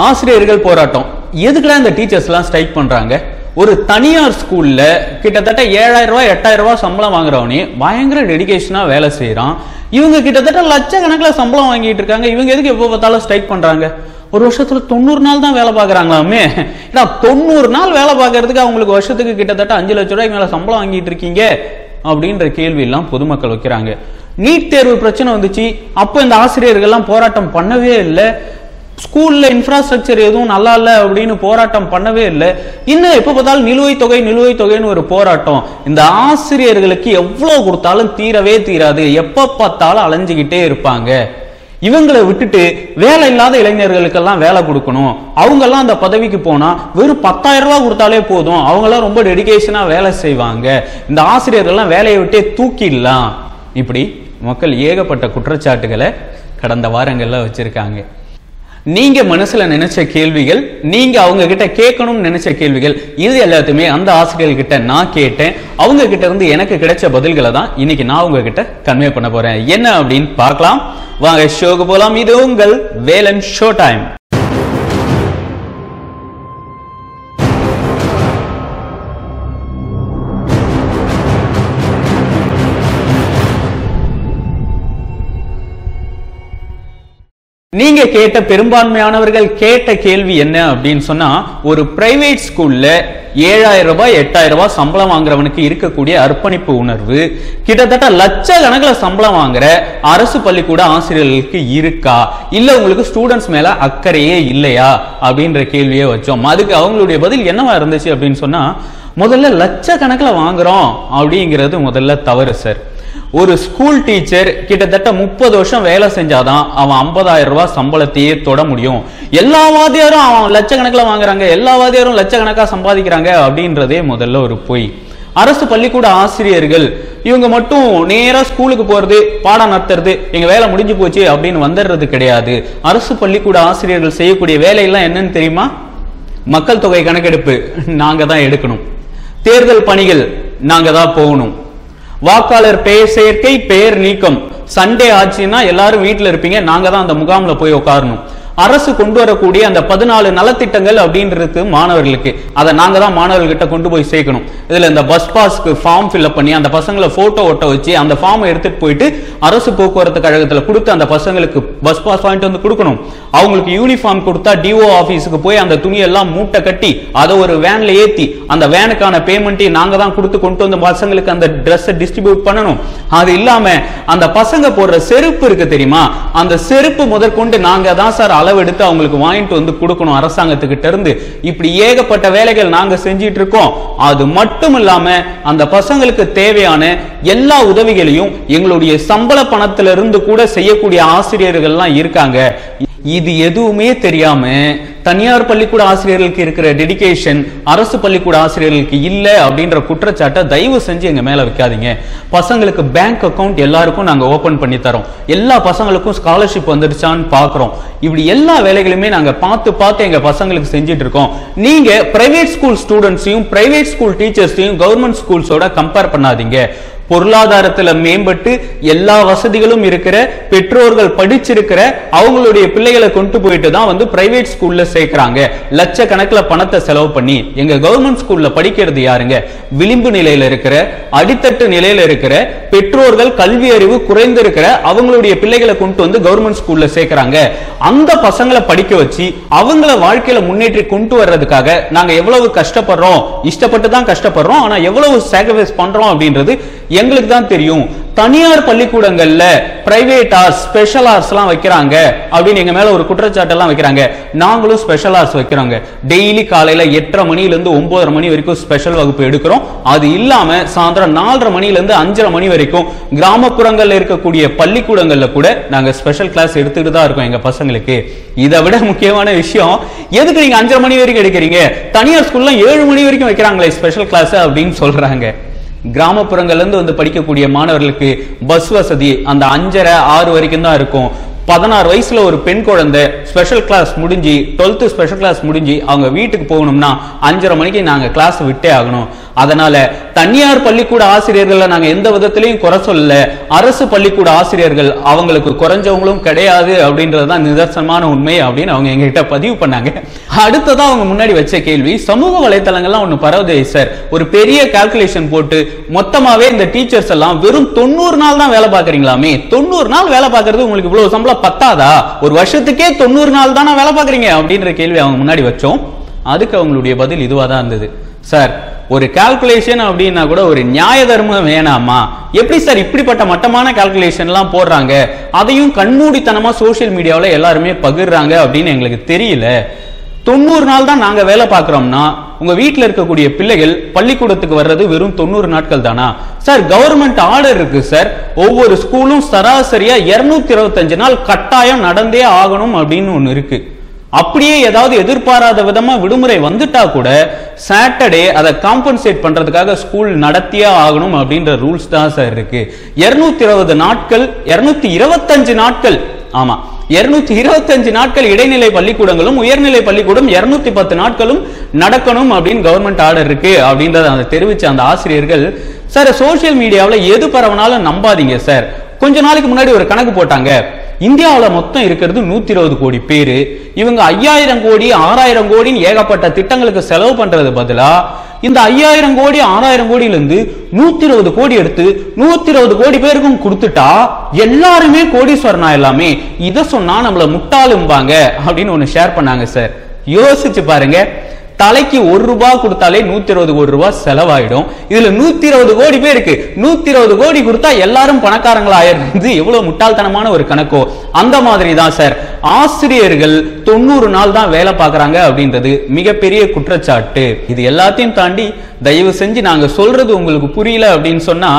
ஆசிரியர்கள் போராட்டம். எதுக்குடா இந்த டீச்சர்ஸ் எல்லாம் ஸ்ட்ரைக் பண்றாங்க? ஒரு தனியார் ஸ்கூல்ல கிட்டத்தட்ட ஏழாயிரம் ரூபாய் எட்டாயிரம் ரூபாய் சம்பளம் வாங்குறவனே பயங்கர டெடிகேஷனா வேலை செய்கிறான் இவங்க கிட்டத்தட்ட லட்சக்கணக்கில் சம்பளம் வாங்கிட்டு இருக்காங்க. இவங்க எதுக்கு எப்போ பார்த்தாலும் ஸ்ட்ரைக் பண்றாங்க? ஒரு வருஷத்துல தொண்ணூறு நாள் தான் வேலை பார்க்குறாங்களாமே. ஏன்னா தொண்ணூறு நாள் வேலை பார்க்கறதுக்கு அவங்களுக்கு வருஷத்துக்கு கிட்டத்தட்ட அஞ்சு லட்ச ரூபாய்க்கு மேல சம்பளம் வாங்கிட்டு இருக்கீங்க? அப்படின்ற கேள்வி எல்லாம் பொதுமக்கள் வைக்கிறாங்க. நீட் தேர்வு பிரச்சனை வந்துச்சு. அப்போ இந்த ஆசிரியர்கள்லாம் போராட்டம் பண்ணவே இல்லை. ஸ்கூல்ல இன்ஃப்ராஸ்ட்ரக்சர் எதுவும் நல்லா இல்லை அப்படின்னு போராட்டம் பண்ணவே இல்லை. இன்னும் எப்போ பார்த்தாலும் நிலுவைத் தொகை நிலுவைத் தொகைன்னு ஒரு போராட்டம். இந்த ஆசிரியர்களுக்கு எவ்வளோ கொடுத்தாலும் தீரவே தீராது. எப்போ பார்த்தாலும் அலைஞ்சுக்கிட்டே இருப்பாங்க. இவங்களை விட்டுட்டு வேலை இல்லாத இளைஞர்களுக்கெல்லாம் வேலை கொடுக்கணும். அவங்கெல்லாம் அந்த பதவிக்கு போனா வெறும் பத்தாயிரம் ரூபாய் கொடுத்தாலே போதும். அவங்கெல்லாம் ரொம்ப டெடிகேஷனா வேலை செய்வாங்க. இந்த ஆசிரியர்கள்லாம் வேலையை விட்டே தூக்கிடலாம். இப்படி மக்கள் ஏகப்பட்ட குற்றச்சாட்டுகளை கடந்த வாரங்களில் வச்சிருக்காங்க. நீங்க மனசுல நினைச்ச கேள்விகள் நீங்க அவங்க கிட்ட கேட்கணும்னு நினைச்ச கேள்விகள் இது எல்லாத்தையுமே அந்த ஆசிரியர்கள் கிட்ட நான் கேட்டேன். அவங்க கிட்ட இருந்து எனக்கு கிடைச்ச பதில்களை தான் இன்னைக்கு நான் உங்ககிட்ட கன்வே பண்ண போறேன். என்ன அப்படின்னு பார்க்கலாம். வாங்க ஷோக்கு போலாம். இது உங்கள் வேலன் ஷோ டைம் நீங்க கேட்ட பெரும்பான்மையானவர்கள் கேட்ட கேள்வி என்ன அப்படின்னு சொன்னா ஒரு பிரைவேட் ஸ்கூல்ல ஏழாயிரம் ரூபாய் எட்டாயிரம் ரூபாய் சம்பளம் வாங்குறவனுக்கு இருக்கக்கூடிய அர்ப்பணிப்பு உணர்வு கிட்டத்தட்ட லட்ச கணக்கில் சம்பளம் வாங்குற அரசு பள்ளிக்கூட ஆசிரியர்களுக்கு இருக்கா? இல்ல உங்களுக்கு ஸ்டூடெண்ட்ஸ் மேல அக்கறையே இல்லையா? அப்படின்ற கேள்வியை வச்சோம். அதுக்கு அவங்களுடைய பதில் என்னவா இருந்துச்சு அப்படின்னு சொன்னா முதல்ல லட்சக்கணக்கில் வாங்குறோம் அப்படிங்கிறது முதல்ல தவறு சார் ஒரு ஸ்கூல் டீச்சர் கிட்டத்தட்ட முப்பது வருஷம் வேலை செஞ்சாதான் அவன் ஐம்பதாயிரம் ரூபாய் சம்பளத்தையே தொட முடியும். எல்லா வாத்தியாரும் அவன் லட்சக்கணக்கில் வாங்குறாங்க எல்லா வாத்தியாரும் லட்சக்கணக்காக சம்பாதிக்கிறாங்க அப்படின்றதே முதல்ல ஒரு பொய். அரசு பள்ளிக்கூட ஆசிரியர்கள் இவங்க மட்டும் நேராக ஸ்கூலுக்கு போகிறது பாடம் நடத்துறது எங்கள் வேலை முடிஞ்சு போச்சு அப்படின்னு வந்துடுறது கிடையாது. அரசு பள்ளிக்கூட ஆசிரியர்கள் செய்யக்கூடிய வேலையெல்லாம் என்னன்னு தெரியுமா? மக்கள் தொகை கணக்கெடுப்பு. நாங்கள் தான் எடுக்கணும். தேர்தல் பணிகள் நாங்கள் தான் போகணும். வாக்காளர் பெயர் சேர்க்கை பெயர் நீக்கம். சண்டே ஆச்சுன்னா எல்லாரும் வீட்டில் இருப்பீங்க. நாங்க தான் அந்த முகாம்ல போய் உட்காரணும். அரசு கொண்டு வரக்கூடிய அந்த பதினாலு நலத்திட்டங்கள் அப்படின்றது மாணவர்களுக்கு. அதை நாங்க தான் மாணவர்கிட்ட கொண்டு போய் சேர்க்கணும். இதுல இந்த பஸ் பாஸ்க்கு ஃபார்ம் ஃபில்அப் பண்ணி அந்த பசங்களை போட்டோ ஒட்ட வச்சு அந்த ஃபார்மை எடுத்துட்டு போயிட்டு அரசு போக்குவரத்து கழகத்துல கொடுத்து அந்த பசங்களுக்கு பஸ் பாஸ் வாங்கிட்டு வந்து கொடுக்கணும். அவங்களுக்கு யூனிஃபார்ம் கொடுத்தா டிஓ ஆபீஸுக்கு போய் அந்த துணியெல்லாம் மூட்டை கட்டி அதை ஒரு வேன்ல ஏத்தி அந்த வேனுக்கான பேமெண்ட்டையும் நாங்க தான் கொடுத்து கொண்டு வந்து பசங்களுக்கு அந்த ட்ரெஸ்ஸை டிஸ்ட்ரிபியூட் பண்ணணும். அது இல்லாம அந்த பசங்க போடுற செருப்பு இருக்கு தெரியுமா? அந்த செருப்பு முதற்கொண்டு நாங்க தான் சார் அளவெடுத்து அவங்களுக்கு வாங்கிட்டு வந்து கொடுக்கணும் அரசாங்கத்துக்கிட்ட இருந்து இப்படி ஏகப்பட்ட வேலைகள் நாங்க செஞ்சிட்டு இருக்கோம் அது மட்டும் இல்லாம அந்த பசங்களுக்கு தேவையான எல்லா உதவிகளையும் எங்களுடைய சம்பள பணத்திலிருந்து கூட செய்யக்கூடிய ஆசிரியர்கள்லாம் இருக்காங்க. இது எதுவுமே தெரியாம தனியார் பள்ளிக்கூட ஆசிரியர்களுக்கு இருக்கிற டெடிகேஷன் அரசு பள்ளிக்கூட ஆசிரியர்களுக்கு இல்ல அப்படின்ற குற்றச்சாட்டை தயவு செஞ்சு எங்க மேல வைக்காதீங்க. பசங்களுக்கு பேங்க் அக்கவுண்ட் எல்லாருக்கும் நாங்க ஓபன் பண்ணி தரோம். எல்லா பசங்களுக்கும் ஸ்காலர்ஷிப் வந்துடுச்சான்னு பாக்குறோம். இப்படி எல்லா வேலைகளுமே நாங்க பார்த்து பார்த்து எங்க பசங்களுக்கு செஞ்சுட்டு இருக்கோம். நீங்க பிரைவேட் ஸ்கூல் ஸ்டூடெண்ட்ஸையும் பிரைவேட் ஸ்கூல் டீச்சர்ஸையும் கவர்மெண்ட் ஸ்கூல்ஸோட கம்பேர் பண்ணாதீங்க. பொருளாதாரத்துல மேம்பட்டு எல்லா வசதிகளும் இருக்கிற பெற்றோர்கள் படிச்சிருக்கிற அவங்களுடைய பிள்ளைகளை கொண்டு போயிட்டு தான் வந்து பிரைவேட் ஸ்கூல்ல சேர்க்கிறாங்க. லட்சக்கணக்கில் பணத்தை செலவு பண்ணி எங்க கவர்மெண்ட் ஸ்கூல்ல படிக்கிறது யாருங்க? விளிம்பு நிலையில இருக்கிற அடித்தட்டு நிலையில இருக்கிற பெற்றோர்கள் கல்வி அறிவு குறைந்திருக்கிற அவங்களுடைய பிள்ளைகளை கொண்டு வந்து கவர்மெண்ட் ஸ்கூல்ல சேர்க்கிறாங்க. அந்த பசங்களை படிக்க வச்சு அவங்கள வாழ்க்கையில முன்னேற்றி கொண்டு வர்றதுக்காக நாங்க எவ்வளவு கஷ்டப்படுறோம் இஷ்டப்பட்டு தான் கஷ்டப்படுறோம் ஆனா எவ்வளவு சாக்ரிஃபைஸ் பண்றோம் அப்படின்றது எங்களுக்கு தான் தெரியும். தனியார் பள்ளிக்கூடங்கள்ல பிரைவேட் ஆர்ஸ் ஸ்பெஷல் ஆர்ஸ் எல்லாம் வைக்கிறாங்க அப்படின்னு எங்க மேல ஒரு குற்றச்சாட்டு எல்லாம் வைக்கிறாங்க. நாங்களும் ஸ்பெஷல் ஆர்ஸ் வைக்கிறோங்க. டெய்லி காலையில எட்டரை மணில இருந்து ஒன்பதரை மணி வரைக்கும் ஸ்பெஷல் வகுப்பு எடுக்கிறோம். அது இல்லாம சாயந்தரம் நாலரை மணில இருந்து அஞ்சரை மணி வரைக்கும் கிராமப்புறங்கள்ல இருக்கக்கூடிய பள்ளிக்கூடங்கள்ல கூட நாங்க ஸ்பெஷல் கிளாஸ் எடுத்துட்டு தான் இருக்கோம் எங்க பசங்களுக்கு. இதை விட முக்கியமான விஷயம் எதுக்கு நீங்க அஞ்சரை மணி வரைக்கும் எடுக்கிறீங்க? தனியார் ஸ்கூல்ல ஏழு மணி வரைக்கும் வைக்கிறாங்களே ஸ்பெஷல் கிளாஸ் அப்படின்னு சொல்றாங்க. கிராமப்புறங்கள்ல இருந்து வந்து படிக்கக்கூடிய மாணவர்களுக்கு பஸ் வசதி அந்த அஞ்சரை ஆறு வரைக்கும் தான் இருக்கும். பதினாறு வயசுல ஒரு பெண் குழந்தை ஸ்பெஷல் கிளாஸ் முடிஞ்சு டுவெல்த்து ஸ்பெஷல் கிளாஸ் முடிஞ்சு அவங்க வீட்டுக்கு போகணும்னா அஞ்சரை மணிக்கு நாங்கள் கிளாஸ் விட்டே ஆகணும். அதனால தனியார் பள்ளிக்கூட ஆசிரியர்களை நாங்க எந்த விதத்திலையும் குறை சொல்லல. அரசு பள்ளிக்கூட ஆசிரியர்கள் அவங்களுக்கு குறைஞ்சவங்களும் கிடையாது அப்படின்றதுதான் நிதர்சனமான உண்மை அப்படின்னு அவங்க எங்ககிட்ட பதிவு பண்ணாங்க. அடுத்ததான் அவங்க முன்னாடி வச்ச கேள்வி சமூக வலைத்தளங்கள்லாம் ஒண்ணு பரவுதே சார். ஒரு பெரிய கால்குலேஷன் போட்டு மொத்தமாவே இந்த டீச்சர்ஸ் எல்லாம் வெறும் தொண்ணூறு நாள் தான் வேலை பாக்குறீங்களாமே தொண்ணூறு நாள் வேலை பார்க்கறது உங்களுக்கு இவ்வளவு சம்பளம் பத்தாதா? ஒரு வருஷத்துக்கே தொண்ணூறு நாள் தானே வேலை பாக்குறீங்க அப்படின்ற கேள்வி அவங்க முன்னாடி வச்சோம். அதுக்கு அவங்களுடைய பதில் இதுவா தான் இருந்தது. சார் ஒரு கால்குலேஷன் அப்படின்னா கூட ஒரு நியாய தர்மம் வேணாமா? எப்படி சார் இப்படிப்பட்ட மட்டமான கால்குலேஷன்லாம் போடுறாங்க? அதையும் கண்மூடித்தனமாக சோஷியல் மீடியாவில் எல்லாருமே பகிர்றாங்க அப்படின்னு எங்களுக்கு தெரியல. தொண்ணூறு நாள் தான் நாங்கள் வேலை பார்க்குறோம்னா உங்கள் வீட்டில் இருக்கக்கூடிய பிள்ளைகள் பள்ளிக்கூடத்துக்கு வர்றது வெறும் தொண்ணூறு நாட்கள் தானா? சார் கவர்மெண்ட் ஆர்டர் இருக்கு சார் ஒவ்வொரு ஸ்கூலும் சராசரியாக இருநூத்தி இருபத்தஞ்சு நாள் கட்டாயம் நடந்தே ஆகணும் அப்படின்னு ஒன்று இருக்குது அப்படியே ஏதாவது எதிர்பாராத விதமா விடுமுறை வந்துட்டா கூட சாட்டர்டே அதை காம்பன்சேட் பண்றதுக்காக ஸ்கூல் நடத்தியே ஆகணும் அப்படின்ற ரூல்ஸ் தான் சார் இருக்கு. இருநூத்தி இருபது நாட்கள் இருநூத்தி இருபத்தஞ்சு நாட்கள் ஆமா இருநூத்தி இருபத்தஞ்சு நாட்கள் இடைநிலை பள்ளிக்கூடங்களும் உயர்நிலை பள்ளிக்கூடம் இருநூத்தி பத்து நாட்களும் நடக்கணும் அப்படின்னு கவர்மெண்ட் ஆர்டர் இருக்கு அப்படின்றத அந்த தெரிவிச்ச அந்த ஆசிரியர்கள் சார் சோசியல் மீடியாவில் எது பரவனாலும் நம்பாதீங்க சார் கொஞ்ச நாளைக்கு முன்னாடி ஒரு கணக்கு போட்டாங்க. இந்தியாவில் மொத்தம் இருக்கிறது நூத்தி இருபது கோடி பேர். இவங்க ஐயாயிரம் கோடி ஆறாயிரம் கோடின்னு ஏகப்பட்ட திட்டங்களுக்கு செலவு பண்றது பதிலா இந்த ஐயாயிரம் கோடி ஆறாயிரம் கோடியிலிருந்து நூத்தி இருபது கோடி எடுத்து நூத்தி இருபது கோடி பேருக்கும் கொடுத்துட்டா எல்லாருமே கோடீஸ்வரனா எல்லாமே. இதை சொன்னா நம்மள முட்டாளும்பாங்க அப்படின்னு ஒன்னு ஷேர் பண்ணாங்க சார் யோசிச்சு பாருங்க. தலைக்கு ஒரு ரூபாய் கொடுத்தாலே நூத்தி இருபது கோடி ரூபாய் செலவாயிடும். இதுல நூத்தி இருபது கோடி பேருக்கு நூத்தி இருபது கோடி கொடுத்தா எல்லாரும் பணக்காரங்களா ஆயிருந்து எவ்வளவு முட்டாள்தனமான ஒரு கணக்கோ. அந்த மாதிரி தான் சார். ஆசிரியர்கள் தொண்ணூறு நாள் தான் வேலை பார்க்குறாங்க அப்படின்றது மிகப்பெரிய குற்றச்சாட்டு. இது எல்லாத்தையும் தாண்டி தயவு செஞ்சு நாங்க சொல்றது உங்களுக்கு புரியல அப்படின்னு சொன்னா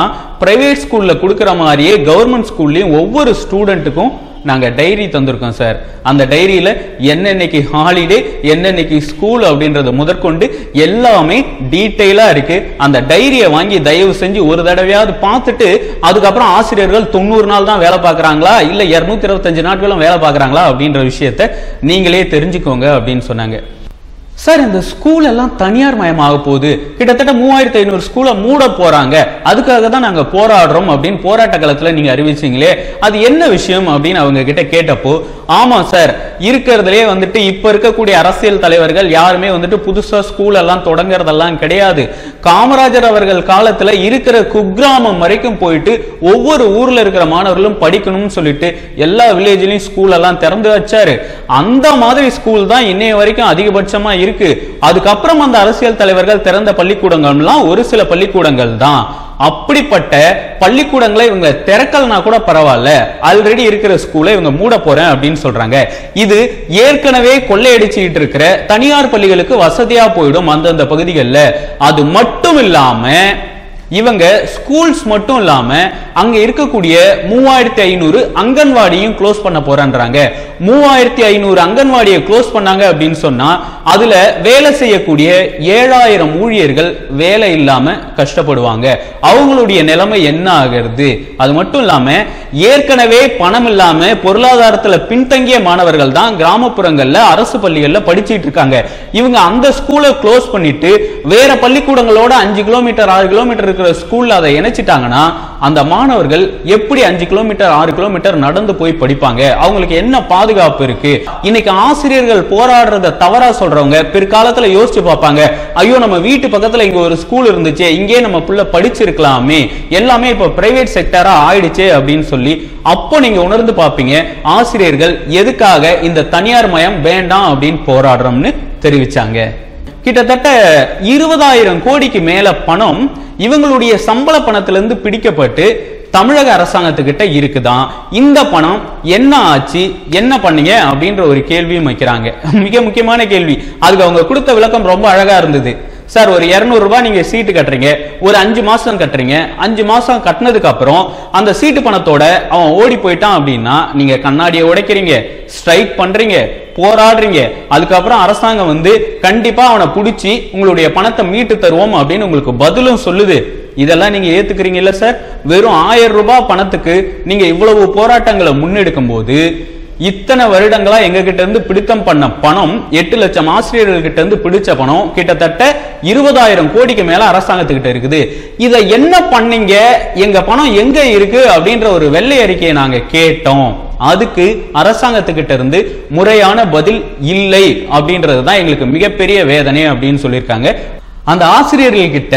பிரைவேட் ஸ்கூல்ல கொடுக்குற மாதிரியே கவர்மெண்ட் ஸ்கூல்லையும் ஒவ்வொரு ஸ்டூடெண்ட்டுக்கும் நாங்கள் டைரி தந்திருக்கோம் சார் அந்த டைரியில் என்னென்னைக்கு ஹாலிடே என்னென்னைக்கு ஸ்கூல் அப்படின்றத முதற்கொண்டு எல்லாமே டீட்டெயிலாக இருக்குது அந்த டைரியை வாங்கி தயவு செஞ்சு ஒரு தடவையாவது பார்த்துட்டு அதுக்கப்புறம் ஆசிரியர்கள் தொண்ணூறு நாள் தான் வேலை பார்க்குறாங்களா? இல்லை இரநூத்தி இருபத்தஞ்சு நாட்களும் வேலை பார்க்குறாங்களா? அப்படின்ற விஷயத்த நீங்களே தெரிஞ்சுக்கோங்க அப்படின்னு சொன்னாங்க. சார் இந்த ஸ்கூல் எல்லாம் தனியார் மயமாக போகுது. கிட்டத்தட்ட மூவாயிரத்தி ஐநூறு ஸ்கூலை மூட போறாங்க. அதுக்காக தான் நாங்க போராடுறோம் அப்படின்னு போராட்ட காலத்துல நீங்க அறிவிச்சீங்களே. அது என்ன விஷயம் அப்படின்னு அவங்க கிட்ட கேட்டப்போ ஆமா சார் இருக்கிறதுலே வந்துட்டு இப்ப இருக்கக்கூடிய அரசியல் தலைவர்கள் யாருமே வந்துட்டு புதுசா ஸ்கூல் எல்லாம் தொடங்குறதெல்லாம் கிடையாது. காமராஜர் அவர்கள் காலத்துல இருக்கிற குக்கிராமம் வரைக்கும் போயிட்டு ஒவ்வொரு ஊர்ல இருக்கிற மாணவர்களும் படிக்கணும்னு சொல்லிட்டு எல்லா வில்லேஜ்லயும் ஸ்கூல் எல்லாம் திறந்து வச்சாரு. அந்த மாதிரி ஸ்கூல் தான் இன்னைய வரைக்கும் அதிகபட்சமா இருக்கு. அதுக்கப்புறம் அந்த அரசியல் தலைவர்கள் திறந்த பள்ளிக்கூடங்கள்லாம் ஒரு சில பள்ளிக்கூடங்கள் தான். அப்படிப்பட்ட பள்ளிக்கூடங்களை இவங்க திறக்கலனா கூட பரவாயில்ல. ஆல்ரெடி இருக்கிற ஸ்கூலை இவங்க மூட போறேன் அப்படின்னு சொல்றாங்க. இது ஏற்கனவே கொள்ளையடிச்சுட்டு இருக்கிற தனியார் பள்ளிகளுக்கு வசதியா போயிடும் அந்தந்த பகுதிகளில். அது மட்டும் இல்லாம இவங்க ஸ்கூல்ஸ் மட்டும் இல்லாம அங்க இருக்கக்கூடிய மூவாயிரத்தி ஐநூறு அங்கன்வாடியும் க்ளோஸ் பண்ண போறேன்றாங்க. மூவாயிரத்தி ஐநூறு அங்கன்வாடியை க்ளோஸ் பண்ணாங்க அப்படின்னு சொன்னா அதுல வேலை செய்யக்கூடிய ஏழாயிரம் ஊழியர்கள் வேலை இல்லாம கஷ்டப்படுவாங்க. அவங்களுடைய நிலைமை என்ன ஆகிறது? அது மட்டும் இல்லாம ஏற்கனவே பணம் இல்லாம பொருளாதாரத்துல பின்தங்கிய மாணவர்கள் தான் கிராமப்புறங்கள்ல அரசு பள்ளிகள்ல படிச்சிட்டு இருக்காங்க. இவங்க அந்த ஸ்கூலை க்ளோஸ் பண்ணிட்டு வேற பள்ளிக்கூடங்களோட அஞ்சு கிலோமீட்டர் ஆறு கிலோமீட்டர் இருக்கிற ஸ்கூல்ல அதை இணைச்சிட்டாங்கன்னா அந்த மாணவர்கள் எப்படி அஞ்சு கிலோமீட்டர் ஆறு கிலோமீட்டர் நடந்து போய் படிப்பாங்க? அவங்களுக்கு என்ன பாதுகாப்பு இருக்கு? இன்னைக்கு ஆசிரியர்கள் போராடுறத தவறா சொல்றவங்க பிற்காலத்துல யோசிச்சு பார்ப்பாங்க. ஐயோ நம்ம வீட்டு பக்கத்துல இங்க ஒரு ஸ்கூல் இருந்துச்சு இங்கே நம்ம பிள்ளை படிச்சிருக்கலாமே. எல்லாமே இப்ப பிரைவேட் செக்டரா ஆயிடுச்சு அப்படின்னு சொல்லி அப்போ நீங்க உணர்ந்து பார்ப்பீங்க ஆசிரியர்கள் எதுக்காக இந்த தனியார் மயம் வேண்டாம் அப்படின்னு போராடுறோம்னு தெரிவிச்சாங்க. கிட்டத்தட்ட இருபதாயிரம் கோடிக்கு மேல பணம் இவங்களுடைய சம்பள பணத்திலிருந்து பிடிக்கப்பட்டு தமிழக அரசாங்கத்துக்கிட்ட இருக்குதான் இந்த பணம் என்ன ஆச்சு? என்ன பண்ணீங்க? அப்படின்ற ஒரு கேள்வியும் வைக்கிறாங்க. மிக முக்கியமான கேள்வி. அதுக்கு அவங்க கொடுத்த விளக்கம் ரொம்ப அழகா இருந்தது. சார் ஒரு இரநூறுபா நீங்கள் சீட்டு கட்டுறீங்க ஒரு அஞ்சு மாதம் கட்டுறீங்க அஞ்சு மாதம் கட்டினதுக்கு அப்புறம் அந்த சீட்டு பணத்தோட அவன் ஓடி போயிட்டான் அப்படின்னா நீங்கள் கண்ணாடியை உடைக்கிறீங்க ஸ்ட்ரைக் பண்ணுறீங்க போராடுறீங்க. அதுக்கப்புறம் அரசாங்கம் வந்து கண்டிப்பாக அவனை பிடிச்சி உங்களுடைய பணத்தை மீட்டு தருவோம் அப்படின்னு உங்களுக்கு பதிலும் சொல்லுது. இதெல்லாம் நீங்க ஏத்துக்கிறீங்கல்ல சார்? வெறும் ஆயிரம் ரூபாய் பணத்துக்கு நீங்க இவ்வளவு போராட்டங்களை முன்னெடுக்கும் போது இத்தனை வருடங்களா எங்க கிட்ட இருந்து பிடித்தம் பண்ண பணம் எட்டு லட்சம் ஆசிரியர்கள் கிட்ட இருந்து பிடிச்ச பணம் கிட்டத்தட்ட இருபதாயிரம் கோடிக்கு மேல அரசாங்கத்துக்கிட்ட இருக்குது. இதை என்ன பண்ணீங்க? எங்க பணம் எங்க இருக்கு? அப்படின்ற ஒரு வெள்ளை அறிக்கையை நாங்க கேட்டோம். அதுக்கு அரசாங்கத்துக்கிட்ட இருந்து முறையான பதில் இல்லை அப்படின்றது தான் எங்களுக்கு மிகப்பெரிய வேதனை அப்படின்னு சொல்லியிருக்காங்க. அந்த ஆசிரியர்கள் கிட்ட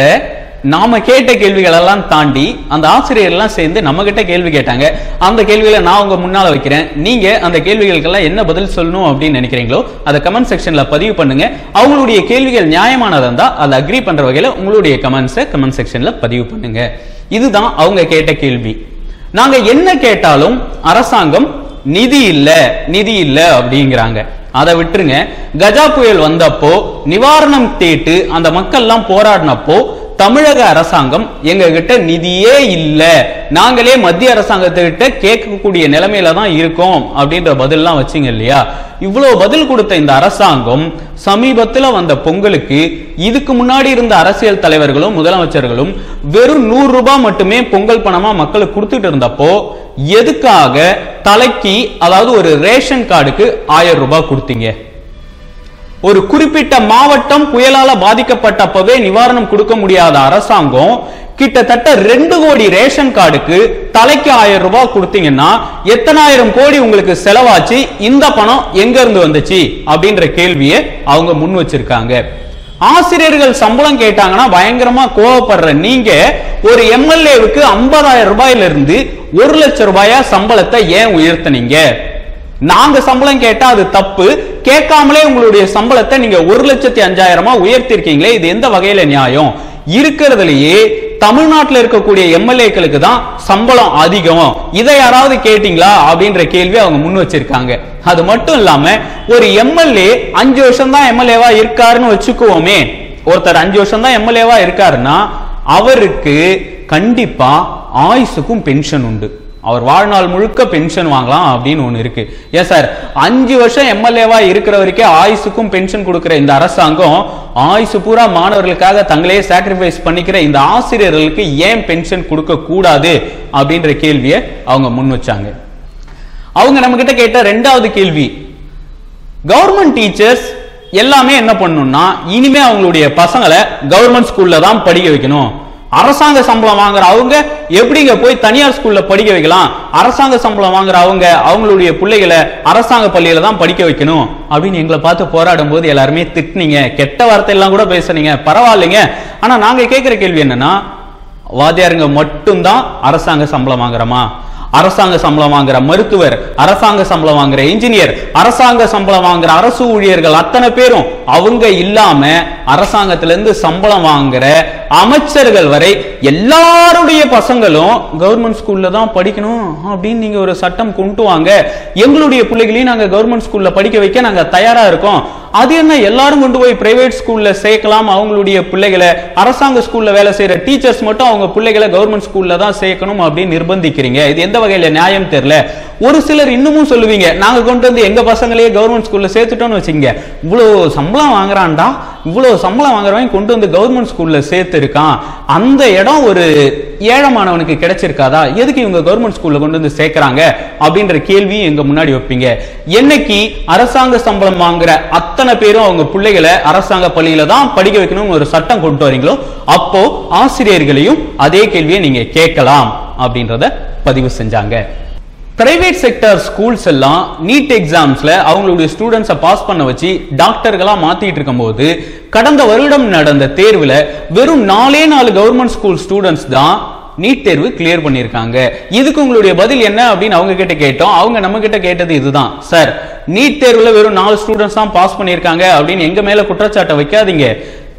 நாம கேட்ட கேள்விகள் எல்லாம் தாண்டி அந்த ஆசிரியர் எல்லாம் சேர்ந்து நம்ம கிட்ட கேள்வி கேட்டாங்க. அந்த கேள்விகளை நான் உங்க முன்னால வைக்கிறேன். நீங்க அந்த கேள்விகளுக்கெல்லாம் என்ன பதில் சொல்லணும் அப்படின்னு நினைக்கிறீங்களோ அதை கமெண்ட் செக்ஷன்ல பதிவு பண்ணுங்க. அவங்களுடைய கேள்விகள் நியாயமானதா இருந்தா அதை அக்ரி பண்ற வகையில உங்களுடைய கமெண்ட்ஸை கமெண்ட் செக்ஷன்ல பதிவு பண்ணுங்க. இதுதான் அவங்க கேட்ட கேள்வி. நாங்க என்ன கேட்டாலும் அரசாங்கம் நிதி இல்ல நிதி இல்ல அப்படிங்கிறாங்க. அதை விட்டுருங்க. கஜா புயல் வந்தப்போ நிவாரணம் கேட்டு அந்த மக்கள்லாம் போராடினப்போ தமிழக அரசாங்கம் எங்ககிட்ட நிதியே இல்லை. நாங்களே மத்திய அரசாங்கத்துக்கிட்ட கேட்கக்கூடிய நிலைமையில தான் இருக்கோம் அப்படின்ற பதில்லாம் வச்சிங்க இல்லையா? இவ்வளவு பதில் கொடுத்த இந்த அரசாங்கம் சமீபத்தில் வந்த பொங்கலுக்கு இதுக்கு முன்னாடி இருந்த அரசியல் தலைவர்களும் முதலமைச்சர்களும் வெறும் நூறு ரூபாய் மட்டுமே பொங்கல் பணமா மக்களுக்கு கொடுத்துட்டு இருந்தப்போ எதுக்காக தலைக்கு அதாவது ஒரு ரேஷன் கார்டுக்கு ஆயிரம் ரூபாய் கொடுத்தீங்க? ஒரு குறிப்பிட்ட மாவட்டம் புயலால பாதிக்கப்பட்டப்பவே நிவாரணம் கொடுக்க முடியாத அரசாங்கம் கிட்டத்தட்ட ரெண்டு கோடி ரேஷன் கார்டுக்கு தலைக்கு ஆயிரம் ரூபாய் கொடுத்தீங்கன்னா எத்தனாயிரம் கோடி உங்களுக்கு செலவாச்சு? இந்த பணம் எங்க இருந்து வந்துச்சு? அப்படின்ற கேள்வியை அவங்க முன் வச்சிருக்காங்க. ஆசிரியர்கள் சம்பளம் கேட்டாங்கன்னா பயங்கரமா கோவப்படுற நீங்க ஒரு எம்எல்ஏவுக்கு ஐம்பதாயிரம் ரூபாயில இருந்து ஒரு லட்சம் ரூபாயா சம்பளத்தை ஏன் உயர்த்தினீங்க? நாங்க சம்பளம் கேட்டா அது தப்பு கேட்காமலே உங்களுடைய சம்பளத்தை நீங்க ஒரு லட்சத்தி அஞ்சாயிரமா உயர்த்திருக்கீங்களே இது எந்த வகையில நியாயம்? இருக்கிறதுலயே தமிழ்நாட்டில் இருக்கக்கூடிய எம்எல்ஏக்களுக்கு தான் சம்பளம் அதிகம். இதை யாராவது கேட்டீங்களா? அப்படின்ற கேள்வி அவங்க முன் வச்சிருக்காங்க. அது மட்டும் இல்லாம ஒரு எம்எல்ஏ அஞ்சு வருஷம் தான் எம்எல்ஏவா இருக்காருன்னு வச்சுக்குவோமே. ஒருத்தர் அஞ்சு வருஷம் தான் எம்எல்ஏவா இருக்காருன்னா அவருக்கு கண்டிப்பா ஆயுசுக்கும் பென்ஷன் உண்டு. அவர் வாழ்நாள் முழுக்க பென்ஷன் வாங்கலாம் அப்படின்னு ஒண்ணு இருக்கு. ஏன் சார் அஞ்சு வருஷம் எம்எல்ஏவா இருக்கிற வரைக்கும் ஆயுசுக்கும் பென்ஷன் கொடுக்கிற இந்த அரசாங்கம் ஆயுசு பூரா மாணவர்களுக்காக தங்களையே சாக்ரிஃபைஸ் பண்ணிக்கிற இந்த ஆசிரியர்களுக்கு ஏன் பென்ஷன் கொடுக்க கூடாது அப்படின்ற கேள்வியை அவங்க முன் வச்சாங்க. அவங்க நம்ம கிட்ட கேட்ட ரெண்டாவது கேள்வி கவர்மெண்ட் டீச்சர்ஸ் எல்லாமே என்ன பண்ணணும்னா இனிமே அவங்களுடைய பசங்களை கவர்மெண்ட் ஸ்கூல்ல தான் படிக்க வைக்கணும். அரசாங்க சம்பளம் வாங்குற அவங்க எப்படிங்க போய் தனியார் ஸ்கூல்ல படிக்க வைக்கலாம்? அரசாங்க சம்பளம் வாங்குற அவங்க அவங்களுடைய பிள்ளைகளை அரசாங்க பள்ளியில தான் படிக்க வைக்கணும். அப்படின்னு எங்களை பார்த்து போராடும் போது எல்லாருமே திட்டினீங்க. கெட்ட வார்த்தை எல்லாம் கூட பேசுனீங்க. பரவாயில்லைங்க. ஆனா நாங்க கேட்கிற கேள்வி என்னன்னா வாத்தியாருங்க மட்டும்தான் அரசாங்க சம்பளம் வாங்குறோமா? அரசாங்க சம்பளம் வாங்குற மருத்துவர் அரசாங்க சம்பளம் வாங்குற இன்ஜினியர் அரசாங்க சம்பளம் வாங்குற அரசு ஊழியர்கள் அத்தனை பேரும் அவங்க இல்லாம அரசாங்கத்திலிருந்து சம்பளம் வாங்குற அமைச்சர்கள் வரை எல்லாருடைய பசங்களும் கவர்மெண்ட் ஸ்கூல்ல தான் படிக்கணும் அப்படின்னு நீங்க ஒரு சட்டம் கொண்டு வாங்க. எங்களுடைய பிள்ளைகளையும் நாங்க கவர்மெண்ட் ஸ்கூல்ல படிக்க வைக்க நாங்க தயாரா இருக்கோம். அது என்ன எல்லாரும் கொண்டு போய் பிரைவேட் ஸ்கூல்ல சேர்க்கலாம் அவங்களுடைய பிள்ளைகளை அரசாங்க ஸ்கூல்ல வேலை செய்யற டீச்சர்ஸ் மட்டும் அவங்க பிள்ளைகளை கவர்மெண்ட் ஸ்கூல்ல தான் சேர்க்கணும் அப்படின்னு நிர்பந்திக்கிறீங்க. இது எந்த வகையில நியாயம் தெரியல. ஒரு சிலர் இன்னமும் சொல்லுவீங்க நாங்க கொண்டு வந்து எங்க பசங்களையே கவர்மெண்ட் ஸ்கூல்ல சேர்த்துட்டோம்னு வச்சுங்க இவ்வளவு சம்பளம் வாங்குறான்டா இவ்வளவு சம்பளம் வாங்குறவன் கொண்டு வந்து கவர்மெண்ட் ஸ்கூல்ல சேர்த்து இருக்கான் அந்த இடம் ஒரு ஏழை மாணவனுக்கு கிடைச்சிருக்காதா? எதுக்கு இவங்க கவர்மெண்ட் ஸ்கூல்ல கொண்டு வந்து சேர்க்கிறாங்க? அப்படின்ற கேள்வியும் எங்க முன்னாடி வைப்பீங்க. என்னைக்கு அரசாங்க சம்பளம் வாங்குற அத்தனை பேரும் அவங்க பிள்ளைகளை அரசாங்க பள்ளியில தான் படிக்க வைக்கணும்னு ஒரு சட்டம் கொண்டு வரீங்களோ அப்போ ஆசிரியர்களையும் அதே கேள்வியை நீங்க கேட்கலாம் அப்படின்றத பதிவு செஞ்சாங்க. பிரைவேட் செக்டர் ஸ்கூல்ஸ் எல்லாம் நீட் எக்ஸாம்ஸ்ல அவங்களுடைய ஸ்டூடெண்ட்ஸை பாஸ் பண்ண வச்சு டாக்டர்களா மாத்திட்டு இருக்கும்போது கடந்த வருடம் நடந்த தேர்வுல வெறும் நாலே நாலு கவர்மெண்ட் ஸ்கூல் ஸ்டூடெண்ட்ஸ் தான் நீட் தேர்வு கிளியர் பண்ணியிருக்காங்க. இதுக்கு உங்களுடைய பதில் என்ன அப்படின்னு அவங்க கிட்ட கேட்டோம். அவங்க நம்ம கிட்ட கேட்டது இதுதான். சார் நீட் தேர்வுல வெறும் நாலு ஸ்டூடெண்ட்ஸ் தான் பாஸ் பண்ணியிருக்காங்க அப்படின்னு எங்க மேல குற்றச்சாட்டை வைக்காதீங்க.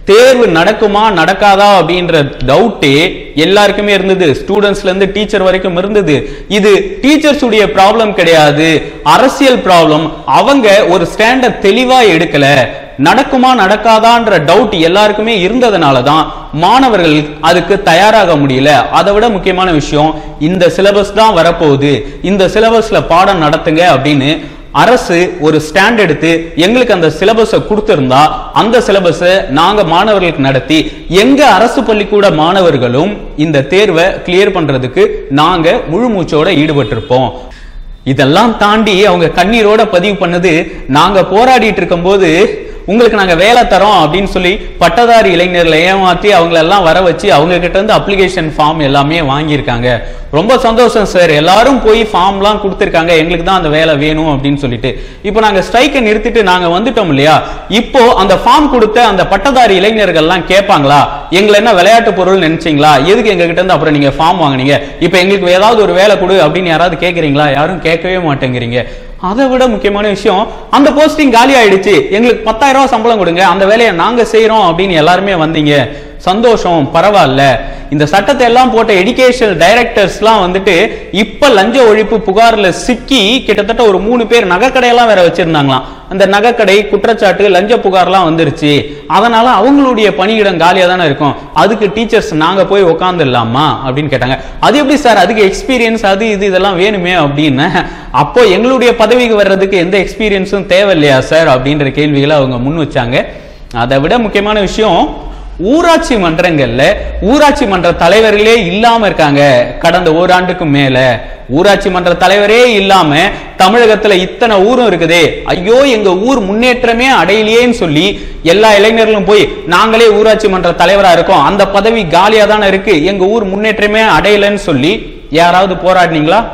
தேர்வு நடக்குமா நடக்காதா அப்படின்ற டவுட்டே எல்லாருக்குமே இருந்தது. ஸ்டூடெண்ட்ஸ்ல இருந்து டீச்சர் வரைக்கும் இருந்தது. இது டீச்சர்ஸ் உடைய ப்ராப்ளம் கிடையாது. அரசியல் ப்ராப்ளம் அவங்க ஒரு ஸ்டாண்டை தெளிவா எடுக்கல. நடக்குமா நடக்காதான்ற டவுட் எல்லாருக்குமே இருந்ததுனால தான் மாணவர்கள் அதுக்கு தயாராக முடியல. அதை விட முக்கியமான விஷயம் இந்த சிலபஸ் தான் வரப்போகுது. இந்த சிலபஸ்ல பாடம் நடத்துங்க அப்படின்னு அரசு ஒரு ஸ்டாண்ட் எடுத்து எங்களுக்கு அந்த சிலபஸை கொடுத்திருந்தா அந்த சிலபஸை நாங்க மாணவர்களுக்கு நடத்தி எங்க அரசு பள்ளிக்கூட மாணவர்களும் இந்த தேர்வை கிளியர் பண்றதுக்கு நாங்க முழு மூச்சோட ஈடுபட்டிருப்போம். இதெல்லாம் தாண்டி அவங்க கண்ணீரோட பதிவு பண்ணது நாங்க போராடிட்டு இருக்கும்போது உங்களுக்கு நாங்க வேலை தரோம் அப்படின்னு சொல்லி பட்டதாரி இளைஞர்களை ஏமாத்தி அவங்களெல்லாம் வர வச்சு அவங்க கிட்ட இருந்து அப்ளிகேஷன் ஃபார்ம் எல்லாமே வாங்கியிருக்காங்க. ரொம்ப சந்தோஷம் சார் எல்லாரும் போய் ஃபார்ம்லாம் கொடுத்துருக்காங்க. எங்களுக்கு தான் அந்த வேலை வேணும் அப்படின்னு சொல்லிட்டு. இப்போ நாங்கள் ஸ்ட்ரைக்கை நிறுத்திட்டு நாங்கள் வந்துட்டோம் இல்லையா? இப்போ அந்த ஃபார்ம் கொடுத்த அந்த பட்டதாரி இளைஞர்கள்லாம் கேட்பாங்களா? எங்களை என்ன விளையாட்டு பொருள் நினைச்சிங்களா? எதுக்கு எங்ககிட்ட இருந்து அப்புறம் நீங்கள் ஃபார்ம் வாங்குனீங்க? இப்போ எங்களுக்கு ஏதாவது ஒரு வேலை கொடு அப்படின்னு யாராவது கேட்குறீங்களா யாரும் கேட்கவே மாட்டேங்கிறீங்க. அதை விட முக்கியமான விஷயம் அந்த போஸ்டிங் காலி ஆயிடுச்சு. எங்களுக்கு பத்தாயிரம் ரூபாய் சம்பளம் கொடுங்க. அந்த வேலையை நாங்க செய்யறோம் அப்படின்னு எல்லாருமே வந்தீங்க. சந்தோஷம் பரவாயில்ல. இந்த சட்டத்தை எல்லாம் போட்ட எஜுகேஷன் டைரக்டர்ஸ்லாம் வந்துட்டு இப்ப லஞ்ச ஒழிப்பு புகார்ல சிக்கி கிட்டத்தட்ட ஒரு மூணு பேர் நகைக்கடையெல்லாம் வேற வச்சிருந்தாங்களாம். அந்த நகைக்கடை குற்றச்சாட்டு லஞ்ச புகார்லாம் வந்துருச்சு. அதனால அவங்களுடைய பணியிடம் காலியாக தானே இருக்கும். அதுக்கு டீச்சர்ஸ் நாங்கள் போய் உட்காந்துடலாமா அப்படின்னு கேட்டாங்க. அது எப்படி சார்? அதுக்கு எக்ஸ்பீரியன்ஸ் அது இது இதெல்லாம் வேணுமே அப்படின்னு. அப்போ எங்களுடைய பதவிக்கு வர்றதுக்கு எந்த எக்ஸ்பீரியன்ஸும் தேவையில்லையா சார்? அப்படின்ற கேள்விகளை அவங்க முன் வச்சாங்க. அதை விட முக்கியமான விஷயம் ஊராட்சி மன்றங்கள்ல ஊராட்சி மன்ற தலைவர்களே இல்லாம இருக்காங்க. கடந்த ஓராண்டுக்கு மேல ஊராட்சி மன்ற தலைவரே இல்லாம தமிழகத்துல இத்தனை ஊரும் இருக்குதே. ஐயோ எங்க ஊர் முன்னேற்றமே அடையிலேன்னு சொல்லி எல்லா இளைஞர்களும் போய் நாங்களே ஊராட்சி மன்ற தலைவரா இருக்கோம். அந்த பதவி காலியா தானே இருக்கு. எங்க ஊர் முன்னேற்றமே அடையலன்னு சொல்லி யாராவது போராடினீங்களா?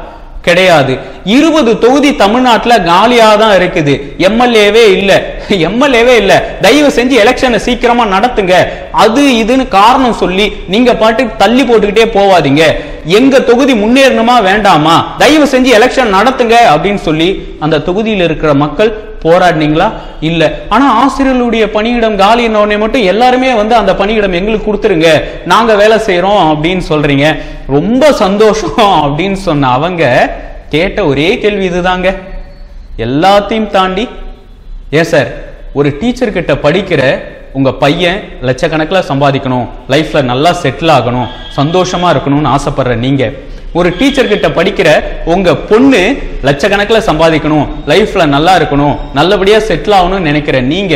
கிடையாது. இருபது தொகுதி தமிழ்நாட்டில் காலியாக தான் இருக்குது எம்எல்ஏவே இல்லை. எம்எல்ஏவே இல்லை. தயவு செஞ்சு எலெக்ஷனை சீக்கிரமா நடத்துங்க. அது இதுன்னு காரணம் சொல்லி நீங்க பாட்டுக்கு தள்ளி போட்டுக்கிட்டே போவாதீங்க. எங்க தொகுதி முன்னேறணுமா வேண்டாமா? தயவு செஞ்சு எலெக்ஷன் நடத்துங்க அப்படின்னு சொல்லி அந்த தொகுதியில் இருக்கிற மக்கள் போராடினீங்களா? இல்ல. ஆனா ஆசிரியர்களுடைய பணியிடம் காலின மட்டும் எல்லாருமே வந்து அந்த பணியிடம் எங்களுக்கு கொடுத்துருங்க. நாங்க வேலை செய்யறோம் அப்படின்னு சொல்றீங்க. ரொம்ப சந்தோஷம் அப்படின்னு சொன்ன அவங்க கேட்ட ஒரே கேள்வி இதுதாங்க. எல்லாத்தையும் தாண்டி ஏன் சார் ஒரு டீச்சர் கிட்ட படிக்கிற உங்க பையன் லட்சக்கணக்கில் சம்பாதிக்கணும் லைஃப்ல நல்லா செட்டில் ஆகணும் சந்தோஷமா இருக்கணும்னு ஆசைப்படுற நீங்க. ஒரு டீச்சர் கிட்ட படிக்கிற உங்க பொண்ணு லட்சக்கணக்கில் சம்பாதிக்கணும் லைஃப்ல நல்லா இருக்கணும் நல்லபடியா செட்டில் ஆகணும்னு நினைக்கிற நீங்க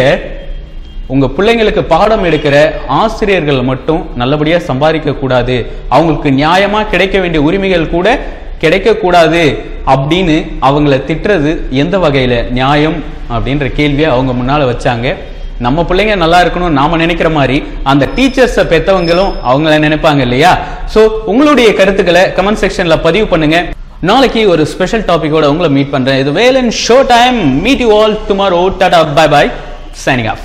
உங்க பிள்ளைங்களுக்கு பாடம் எடுக்கிற ஆசிரியர்கள் மட்டும் நல்லபடியா சம்பாதிக்க கூடாது அவங்களுக்கு நியாயமா கிடைக்க வேண்டிய உரிமைகள் கூட கிடைக்கக்கூடாது அப்படின்னு அவங்கள திட்டுறது எந்த வகையில்? நியாயம் அப்படின்ற கேள்வியை அவங்க முன்னால் வச்சாங்க. நம்ம பிள்ளைங்க நல்லா இருக்கணும் நாம நினைக்கிற மாதிரி அந்த டீச்சர்ஸை பெற்றவங்களும் அவங்கள நினைப்பாங்க இல்லையா? ஸோ உங்களுடைய கருத்துக்களை கமெண்ட் செக்ஷன்ல பதிவு பண்ணுங்க. நாளைக்கு ஒரு ஸ்பெஷல் டாபிக்கோட உங்களை மீட் பண்றேன். இது Velan show time meet you all tomorrow tata bye bye signing off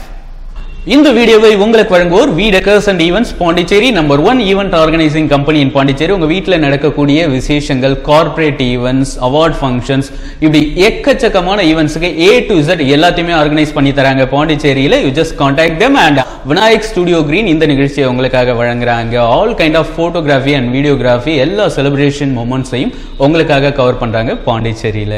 இந்த வீடியோவை உங்களுக்கு வழங்குவோர் V deckers and events Pondicherry number one event organising company in Pondicherry உங்க வீட்டில் நடக்கக்கூடிய விசேஷங்கள் கார்ப்பரேட் ஈவெண்ட்ஸ் அவார்ட் ஃபங்க்ஷன்ஸ் இப்படி எக்கச்சக்கமான ஈவெண்ட்ஸுக்கு ஏ டு இசட் எல்லாத்தையுமே ஆர்கனைஸ் பண்ணி தராங்க. பாண்டிச்சேரியில் you just contact them and Vinayak studio green இந்த நிகழ்ச்சியை உங்களுக்காக வழங்குறாங்க. All kind of photography and videography எல்லா செலிப்ரேஷன் மூமெண்ட்ஸையும் உங்களுக்காக கவர் பண்ணுறாங்க பாண்டிச்சேரியில்